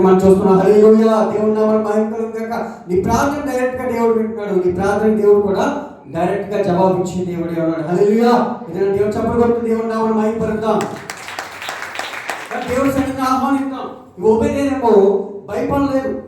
మనం చూస్తున్నాం హల్లెలూయా దేవుడు నామం మహిమకరం కాక నీ ప్రార్థన డైరెక్ట్గా దేవుడు వింటున్నాడు. నీ ప్రార్థన దేవుడు కూడా డైరెక్ట్గా జవాబు ఇచ్చే దేవుడే ఉన్నాడు. హల్లెలూయా. ఏదైనా దేవుడు చెప్పలు కొడుతూ దేవుని నామం మహిమపరుద్దాం. దేవుడి సన్నిధిని ఆహ్వానిద్దాం. ఇవి ఉపయోగేమో భయపడలేదు.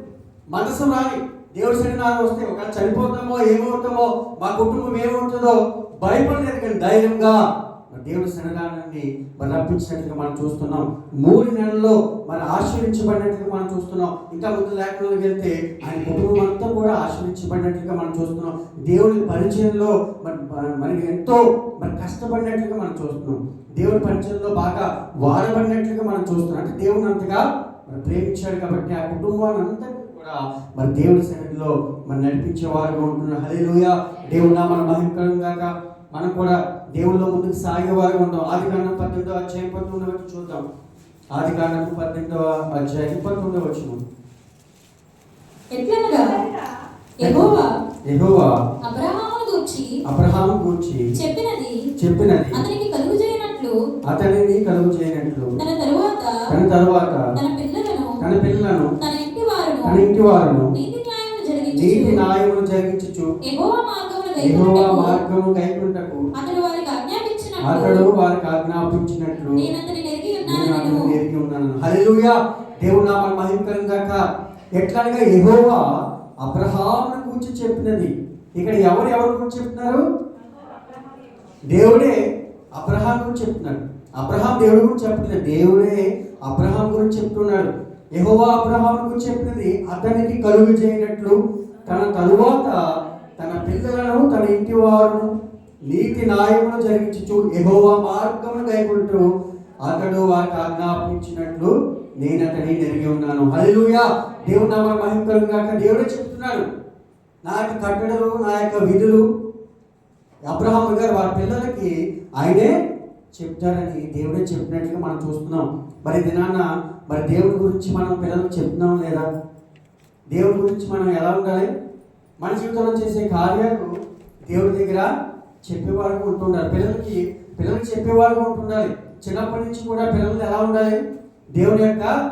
మనసు రాని దేవుడి సన్నిధానం వస్తే ఒక చనిపోతామో ఏమవుతామో మా కుటుంబం ఏమవుతుందో భయపడలేదు కానీ ధైర్యంగా మరి దేవుడి సన్నిధానాన్ని మరి రప్పించినట్లుగా మనం చూస్తున్నాం. మూడు నెలల్లో మరి ఆశ్రయించబడినట్టుగా మనం చూస్తున్నాం. ఇంకా ముందు లేఖనంలోకి వెళ్తే ఆయన కుటుంబం అంతా కూడా ఆశ్రయించబడినట్టుగా మనం చూస్తున్నాం. దేవుడి పరిచయంలో మరి మనకి ఎంతో మరి కష్టపడినట్లుగా మనం చూస్తున్నాం. దేవుడి పరిచయంలో బాగా వాడబడినట్లుగా మనం చూస్తున్నాం. అంటే దేవుని అంతగా మరి ప్రేమించాడు కాబట్టి ఆ కుటుంబాన్ని అంతా కూడా మరి దేవుడి సన్నిధిలో మరి నడిపించే వారుగా ఉంటున్నారు హలే లోయ దేవుడు మన మహిమకరం మనం కూడా దేవుళ్ళో ముందుకు సాగే వారుగా ఉంటాం. ఆది కాండం పద్దెనిమిదో అధ్యాయం పంతొమ్మిది వచ్చి చూద్దాం. ఆది కాండం పద్దెనిమిదవ అధ్యాయం పంతొమ్మిది వచ్చిన అబ్రహామును గూర్చి అబ్రహాం గురించి చెప్పినది చెప్పినది అతనికి కలుగు చేయనట్లు అతనిని కలుగు చేయనట్లు తన తరువాత తన తరువాత తన పిల్లలను తన పిల్లలను తన ఇంటి వారును తన ఇంటి వారును నీతి న్యాయములు నీతి జరిగించు న్యాయమును యెహోవా మార్గమును మార్గము కైకుంటకు అతడు ఆజ్ఞాపించినట్లు అతడు వారికి ఆజ్ఞాపించినట్లు నేను ఎరిగి ఉన్నాను హల్లెలూయా! దేవుడు నామని మహిమకరం గాక ఎట్లాగా యెహోవా అబ్రహామును గురించి చెప్పినది. ఇక్కడ ఎవరు ఎవరి గురించి చెప్తున్నారు? దేవుడే అబ్రహాం గురించి చెప్తున్నాడు. అబ్రహాం దేవుడి గురించి చెప్పట్లేదు. దేవుడే అబ్రహాం గురించి చెప్తున్నాడు. యెహోవా అబ్రహాం గురించి చెప్పినది అతనికి కలుగు చేయనట్లు తన తరువాత తన పిల్లలను తన ఇంటి వారును నీతి న్యాయమును జరిగించు ఎహోవా మార్గమును కైకుంటూ అతడు వాటి ఆజ్ఞాపించినట్లు నేను అతని జరిగి ఉన్నాను. హల్లుయా దేవుడు నామ మహిమకరం గాక. దేవుడే చెప్తున్నాడు. నా యొక్క కట్టడలు నా యొక్క విధులు అబ్రహాం గారు వారి పిల్లలకి ఆయనే చెప్తారని దేవుడే చెప్పినట్లుగా మనం చూస్తున్నాం. మరి దినాన్న మరి దేవుడి గురించి మనం పిల్లలకు చెప్తున్నాం లేదా? దేవుడి గురించి మనం ఎలా ఉండాలి? మన జీవితంలో చేసే కార్యాలు దేవుడి దగ్గర చెప్పేవారుగా ఉంటున్నారు. పిల్లలకి పిల్లలు చెప్పేవారుగా ఉంటున్నారు. చిన్నప్పటి నుంచి కూడా పిల్లలు ఎలా ఉండాలి? దేవుని యొక్క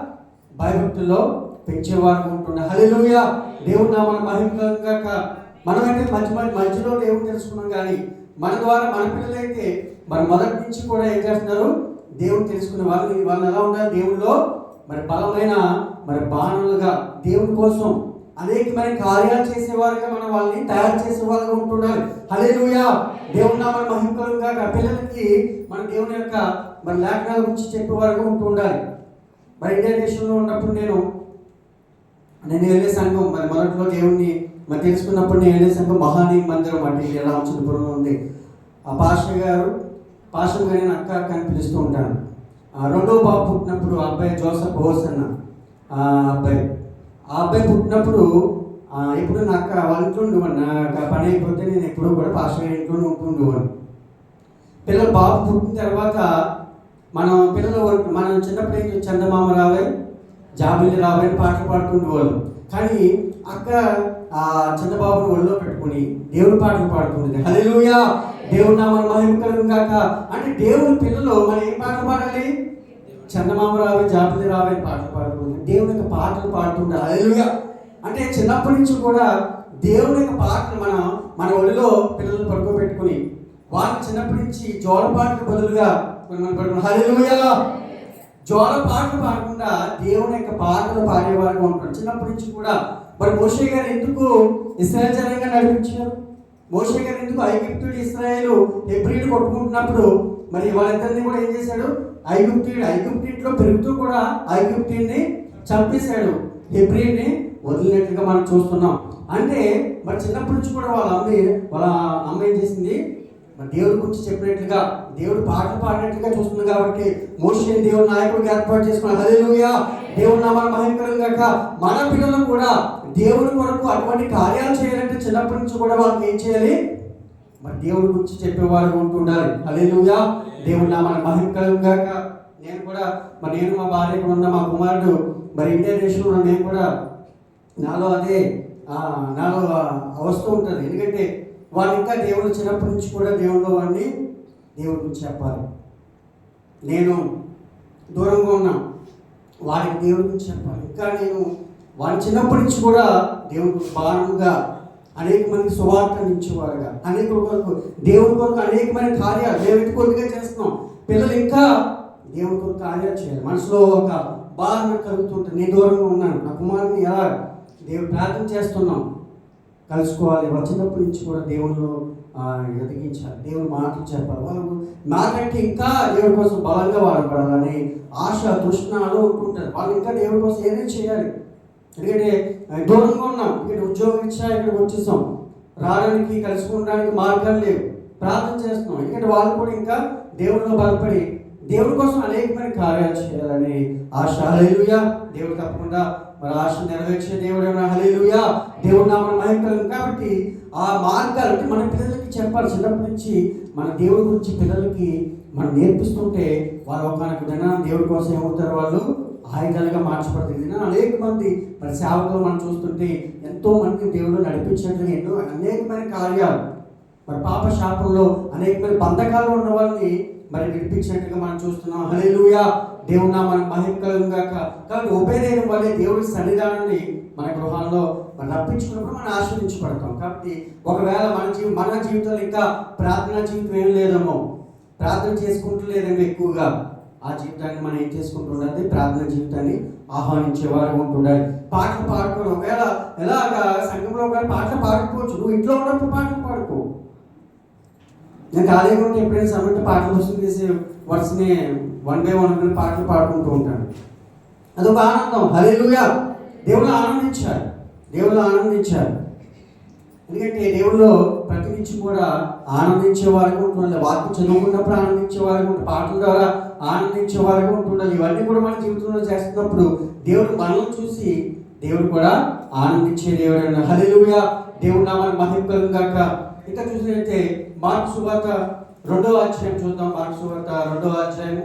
భయభక్తుల్లో పెంచేవారు ఉంటున్నారు. హల్లెలూయా! దేవుడు నా మన మహిమకరంగా మనమైతే మంచి మంచి మధ్యలో దేవుడు తెలుసుకున్నాం కానీ మన ద్వారా మన పిల్లలైతే మన మొదటి నుంచి కూడా ఏం చేస్తున్నారు? దేవుడు తెలుసుకునే వాళ్ళు వాళ్ళు ఎలా ఉండాలి? దేవుల్లో మరి బలమైన మరి బాణులుగా దేవుని కోసం అనేకమైన కార్యాలు చేసేవారుగా మనం వాళ్ళని తయారు చేసే ఉంటున్నారు. ఉంటుండాలి లూయా దేవుని నామన కాక పిల్లలకి మన దేవుని యొక్క మరి లేఖనాల గురించి చెప్పేవారుగా వరకు ఉండాలి మరి ఇండియా దేశంలో ఉన్నప్పుడు నేను నేను వెళ్ళే సంఘం మరి మొదట్లో దేవుణ్ణి మరి తెలుసుకున్నప్పుడు నేను వెళ్ళే సంఘం మహానీ మందిరం అంటే ఎలా రామచంద్రపురంలో ఉంది. ఆ పాస్టర్ గారు పాస్టర్ గారు నేను అక్క అక్క అని పిలుస్తూ ఉంటాను. ఆ రెండో బాబు పుట్టినప్పుడు ఆ అబ్బాయి జోసఫ్ హోస్ అన్న అబ్బాయి. ఆ అబ్బాయి పుట్టినప్పుడు ఇప్పుడు ఎప్పుడు నా అక్క వాళ్ళ ఇంట్లో ఉండేవాడిని. నా పని అయిపోతే నేను ఎప్పుడూ కూడా పాస్టర్ ఇంట్లో ఉంటుండేవాడిని పిల్లలు బాబు పుట్టిన తర్వాత మనం పిల్లలు మనం చిన్నప్పుడు ఏం చందమామ రావే జాబిల్లి రావే అని పాటలు పాడుకుండేవాళ్ళం కానీ అక్క ఆ చంద్రబాబుని ఒళ్ళో పెట్టుకుని దేవుడి పాటలు పాడుతుంది హలో దేవుడు నామని మహిమకరం కాక అంటే దేవుని పిల్లలు మనం ఏం పాటలు పాడాలి? చందమామ రావే జాపతి రావే పాటలు పాడుతుంది. దేవుని యొక్క పాటలు పాడుతుండే హల్లెలూయా అంటే చిన్నప్పటి నుంచి కూడా దేవుని యొక్క పాటలు మన మన ఒడిలో పిల్లలు పడుకోబెట్టుకుని వాళ్ళు చిన్నప్పటి నుంచి జోల పాటలు బదులుగా మనం పడుకున్నాం హల్లెలూయా జోడ పాటలు పాడకుండా దేవుని యొక్క పాటలు పాడేవారుగా ఉంటారు. చిన్నప్పటి నుంచి కూడా. మరి మోషే గారు ఎందుకు ఇస్రాయల్ జనంగా నడిపించారు? మోషే గారు ఎందుకు ఐగిప్తుడు ఇస్రాయేల్ హెబ్రిడ్ కొట్టుకుంటున్నప్పుడు మరి వాళ్ళిద్దరిని కూడా ఏం చేశాడు? ఐగుప్తీయుడు ఐగుప్తీట్లో పెరుగుతూ కూడా ఐగుప్తుడిని చంపేశాడు. హెబ్రిడ్ని వదిలినట్లుగా మనం చూస్తున్నాం. అంటే మరి చిన్నప్పటి నుంచి కూడా వాళ్ళ అమ్మ వాళ్ళ అమ్మ ఏం చేసింది? మరి దేవుడి గురించి చెప్పినట్లుగా దేవుడు పాటలు పాడినట్లుగా చూస్తుంది కాబట్టి మోషన్ దేవుడు నాయకుడికి ఏర్పాటు చేసుకున్న హలేలుయా దేవుడు నామాల మహిమకరం గాక. మన పిల్లలు కూడా దేవుడి కొరకు అటువంటి కార్యాలు చేయాలంటే చిన్నప్పటి నుంచి కూడా వాళ్ళకి ఏం చేయాలి? మరి దేవుడి గురించి చెప్పేవారు ఉంటుండాలి. హల్లెలూయా. దేవుడు నా మన గాక. నేను కూడా మరి నేను మా భార్య కూడా ఉన్న మా కుమారుడు మరి ఇండియా దేశంలో నేను కూడా నాలో అదే నాలో అవస్థ ఉంటుంది. ఎందుకంటే వాడు ఇంకా దేవుడు చిన్నప్పటి నుంచి కూడా దేవుడు వాడిని దేవుడి గురించి చెప్పాలి. నేను దూరంగా ఉన్నా వాడికి దేవుడి గురించి చెప్పాలి. ఇంకా నేను వాడి చిన్నప్పటి నుంచి కూడా దేవుడు భారంగా అనేక మంది సువార్త ఇచ్చేవారుగా అనేక కొరకు దేవుని కొరకు అనేకమైన కార్యాలు దేవుడి కొద్దిగా చేస్తున్నాం. పిల్లలు ఇంకా దేవుని కొరకు కార్యాలు చేయాలి. మనసులో ఒక భారణ కలుగుతుంటుంది. నేను దూరంగా ఉన్నాను. నా కుమారుని ఎలా దేవుడు ప్రార్థన చేస్తున్నాం? కలుసుకోవాలి. వచ్చినప్పటి నుంచి కూడా దేవుళ్ళు ఎదిగించాలి దేవుని మాటలు చెప్పాలి వాళ్ళు నాకంటే ఇంకా దేవుడి కోసం బలంగా వాడబడాలని ఆశ తృష్ణలో అనుకుంటారు. వాళ్ళు ఇంకా దేవుడి కోసం ఏదైనా చేయాలి. ఎందుకంటే దూరంగా ఉన్నాం. ఇక్కడ ఉద్యోగం ఇచ్చా ఇక్కడికి వచ్చేసాం. రావడానికి కలుసుకోవడానికి మార్గాలు లేవు. ప్రార్థన చేస్తున్నాం. ఎందుకంటే వాళ్ళు కూడా ఇంకా దేవుడిలో బలపడి దేవుడి కోసం అనేకమైన కార్యాలు చేయాలని ఆశ. హలేలుయా దేవుడు తప్పకుండా మరి ఆశ నెరవేర్చే దేవుడు ఏమైనా హలేలుయా దేవుడు నామని మహిళలు కాబట్టి ఆ మార్గాలు అంటే మన పిల్లలకి చెప్పాలి. చిన్నప్పటి నుంచి మన దేవుడి గురించి పిల్లలకి మనం నేర్పిస్తుంటే వాళ్ళు ఒక దినాన దేవుడి కోసం ఏమవుతారు వాళ్ళు? ఆయుధాలుగా మార్చబడుతుంది. అనేక మంది మరి సేవకులు మనం చూస్తుంటే ఎంతో మంది దేవుడు నడిపించినట్లుగా ఎన్నో అనేకమైన కార్యాలు. మరి పాప శాపంలో అనేకమైన బంధకాలు ఉన్న వాళ్ళని మరి విడిపించినట్టుగా మనం చూస్తున్నాం. హలేలుయా దేవుడు మనం మహిమకరం గాక. కాబట్టి ఉపయోగం వల్లే దేవుడి సన్నిధానాన్ని మన గృహాల్లో మనం రప్పించుకున్నప్పుడు మనం ఆశ్రయించబడతాం కాబట్టి ఒకవేళ మన జీవి మన జీవితంలో ఇంకా ప్రార్థనా జీవితం ఏం లేదేమో. ప్రార్థన చేసుకుంటూ లేదేమో ఎక్కువగా. ఆ జీవితాన్ని మనం ఏం చేసుకుంటూ ప్రార్థన జీవితాన్ని ఆహ్వానించేవారు ఉంటుండాలి. పాటలు పాడుకోవడం ఒకవేళ ఎలాగ సంఘంలో ఒకవేళ పాటలు పాడుకోవచ్చు. నువ్వు ఇంట్లో ఉన్నప్పుడు పాటలు పాడుకో. నేను ఖాళీగా ఉంటే ఎప్పుడైనా సమయంలో పాటలు వస్తుంది చేసి వర్స్ని వన్ బై వన్ పాటలు పాడుకుంటూ ఉంటాను. అదొక ఆనందం. హలేలుగా దేవుళ్ళు ఆనందించారు. దేవుళ్ళు ఆనందించారు. ఎందుకంటే దేవుళ్ళు ప్రతి నుంచి కూడా ఆనందించే వారికి ఉంటుండాలి వాక్యం చదువుకున్నప్పుడు ఆనందించే వారికి ఉంటుంది పాటల ద్వారా ఆనందించే వారికి ఉంటుండాలి ఇవన్నీ కూడా మన జీవితంలో చేస్తున్నప్పుడు దేవుడు మనల్ని చూసి దేవుడు కూడా ఆనందించే దేవుడు హలేలుగా దేవుడు నామని మహిమ కాక ఇంకా చూసినట్లయితే మార్క్ సువార్త రెండవ అధ్యాయం చూద్దాం. మార్క్ సువార్త రెండవ అధ్యాయం.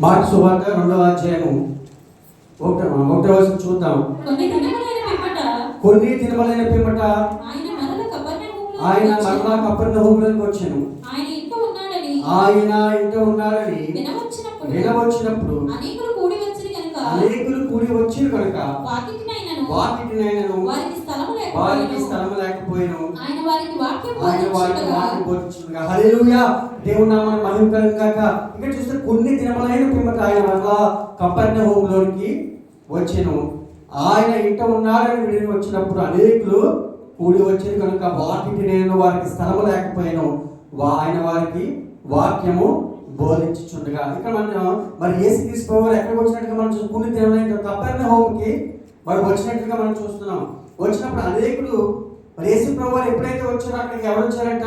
మార్క్ సువార్త రెండవ అధ్యాయము. ఒకట ఒకటో వచనం చూద్దాం. కొన్ని దినములైన పిమ్మట. ఆయన మరల వచ్చి, కప్పర్ణ హోములకు వచ్చాను ఆయన ఇంట ఉన్నాడని. వినవచ్చినప్పుడు. అనేకులు కూడి వచ్చిన కనుక. అనేకులు కూడి వారికి స్థలం లేకపోయాను ఆయన వారికి వాక్యం బోధించుగా హల్లెలూయా! దేవుని నామాన్ని మహిమకరం గాక. ఇక్కడ చూస్తే కొన్ని దినములైన పిమ్మట ఆయన మరలా కప్పర్ణ హోంలోనికి వచ్చాను. ఆయన ఇంట ఉన్నాడని విడిని వచ్చినప్పుడు అనేకులు కూడి వచ్చేది కనుక వాకిటి నేను వారికి స్థలము లేకపోయాను ఆయన వారికి వాక్యము బోధించుచుండగా. ఇక్కడ మనం మరి ఏసు తీసుకోవాలి ఎక్కడికి వచ్చినట్టుగా మనం కొన్ని దినములైన కప్పర్ణ హోంకి మరి వచ్చినట్టుగా మనం చూస్తున్నాం. వచ్చినప్పుడు అనేకులు మరి యేసు ప్రభు ఎప్పుడైతే వచ్చారో అక్కడికి ఎవరు వచ్చారంట?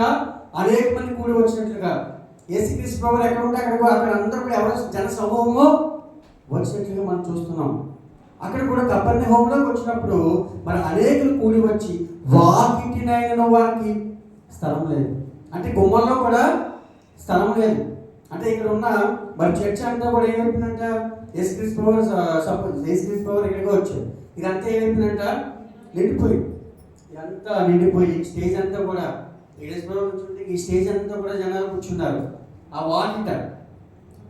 అనేక మంది కూడి వచ్చినట్లుగా. యేసుక్రీస్తు ప్రభు ఎక్కడ ఉంటే అక్కడ కూడా అక్కడ అందరూ కూడా ఎవరు జన సమూహము వచ్చినట్లుగా మనం చూస్తున్నాం. అక్కడ కూడా కప్పర్ని హోంలోకి వచ్చినప్పుడు మరి అనేకులు కూడి వచ్చి వాకిటినైన వారికి స్థలం లేదు. అంటే గుమ్మల్లో కూడా స్థలం లేదు. అంటే ఇక్కడ ఉన్న మరి చర్చ అంతా కూడా ఏమైపోయిందంట యేసుక్రీస్తు ప్రభు సపోజ్ యేసుక్రీస్తు ప్రభు ఇక్కడికి వచ్చారు. ఇదంతా ఏమైపోయిందంట నిండిపోయింది ఇదంతా నిండిపోయి స్టేజ్ అంతా కూడా ఏడేశ్వరం కూర్చుంటే ఈ స్టేజ్ అంతా కూడా జనాలు కూర్చున్నారు. ఆ వాకిట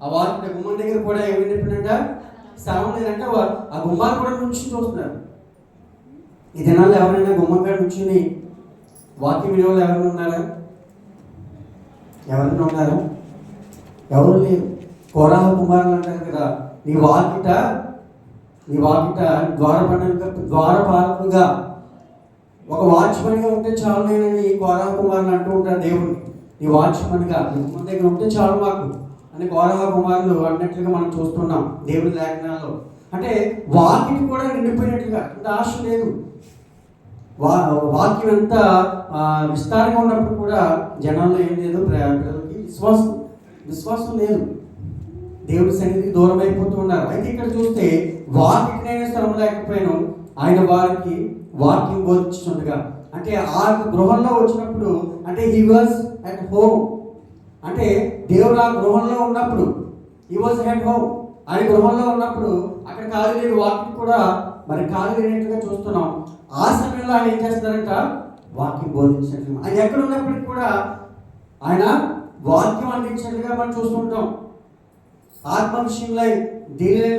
ఆ వాకిట గుమ్మం దగ్గర కూడా ఏమి నిండిపోయిందంట? స్థలం లేదంటే ఆ గుమ్మాలు కూడా నుంచి చూస్తున్నారు. ఈ దినాల్లో ఎవరైనా గుమ్మం కాడ నుంచుని వాక్యం వినేవాళ్ళు ఎవరైనా ఉన్నారా? ఎవరైనా ఉన్నారా? ఎవరు లేరు. కోరాహ కుమారులు అంటారు కదా. నీ వాకిట నీ వాకిట ద్వారపండుగా ద్వారపాలకుగా ఒక వాచ్మెన్గా ఉంటే చాలు నేనని కోరాహ కుమారులు అంటూ ఉంటారు దేవుడిని నీ వాచ్మెన్గా మన దగ్గర ఉంటే చాలు మాకు అని కోరాహ కుమారులు అన్నట్లుగా మనం చూస్తున్నాం దేవుడి లేఖనాల్లో. అంటే వాకిటి కూడా నిండిపోయినట్టుగా అంటే ఆశ లేదు. వా వాక్యం ఎంత విస్తారంగా ఉన్నప్పుడు కూడా జనాల్లో ఏం లేదు ప్ర- పిల్లలకి విశ్వాసం విశ్వాసం లేదు. దేవుడి సన్నిధి దూరం అయిపోతూ ఉన్నారు. అయితే ఇక్కడ చూస్తే వాకిటినైన స్థలం లేకపోయాను ఆయన వారికి వాక్యం బోధించుండగా అంటే ఆ గృహంలో వచ్చినప్పుడు అంటే హీ వాజ్ అట్ హోమ్ అంటే దేవుడు ఆ గృహంలో ఉన్నప్పుడు హీ వాజ్ అట్ హోమ్ ఆయన గృహంలో ఉన్నప్పుడు అక్కడ ఖాళీ లేని వాక్యం కూడా మరి ఖాళీ లేనట్టుగా చూస్తున్నాం. ఆ సమయంలో ఆయన ఏం చేస్తారంట వాక్యం బోధించినట్లు. ఆయన ఎక్కడ ఉన్నప్పటికీ కూడా ఆయన వాక్యం అందించినట్లుగా మనం చూస్తుంటాం ఆత్మవిషయంలో దీని